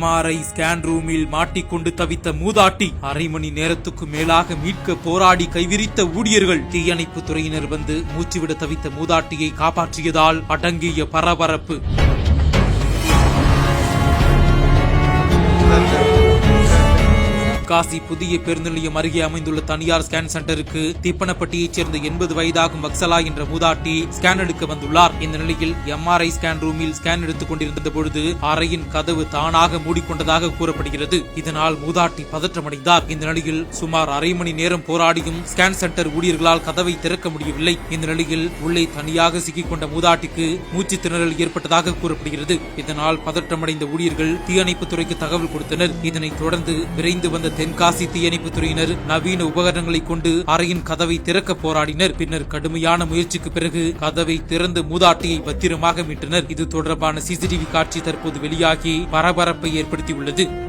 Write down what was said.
MRI scan ரூமில் மாட்டிக்கொண்டு தவித்த மூதாட்டி அரை மணி நேரத்துக்கு மேலாக மீட்க போராடி கைவிரித்த ஊழியர்கள் தீயணைப்பு துறையினர் வந்து மூச்சுவிட தவித்த மூதாட்டியை காப்பாற்றியதால் அடங்கிய பரபரப்பு. காசி புதிய பேருந்து நிலையம் அருகே அமைந்துள்ள தனியார் ஸ்கேன் சென்டருக்கு திப்பனப்பட்டியைச் சேர்ந்த எண்பது வயதாகும் வக்சலா என்ற மூதாட்டி ஸ்கேன் எடுக்க வந்துள்ளார். இந்த நிலையில் எம்ஆர்ஐ ஸ்கேன் ரூமில் ஸ்கேன் எடுத்துக் கொண்டிருந்த பொழுது அறையின் கதவு தானாக மூடிக்கொண்டதாக கூறப்படுகிறது. இதனால் மூதாட்டி பதற்றமடைந்தார். இந்த நிலையில் சுமார் அரை மணி நேரம் போராடியும் ஸ்கேன் சென்டர் ஊழியர்களால் கதவை திறக்க முடியவில்லை. இந்த நிலையில் உள்ளே தனியாக சிக்கிக் கொண்ட மூதாட்டிக்கு மூச்சு திணறல் ஏற்பட்டதாக கூறப்படுகிறது. இதனால் பதற்றமடைந்த ஊழியர்கள் தீயணைப்புத்துறைக்கு தகவல் கொடுத்தனர். இதனைத் தொடர்ந்து விரைந்து வந்த தென்காசி தீயணைப்பு துறையினர் நவீன உபகரணங்களை கொண்டு அறையின் கதவை திறக்க போராடினர். பின்னர் கடுமையான முயற்சிக்கு பிறகு கதவை திறந்து மூதாட்டியை பத்திரமாக மீட்டனர். இது தொடர்பான சிசிடிவி காட்சி தற்போது வெளியாகி பரபரப்பை ஏற்படுத்தியுள்ளது.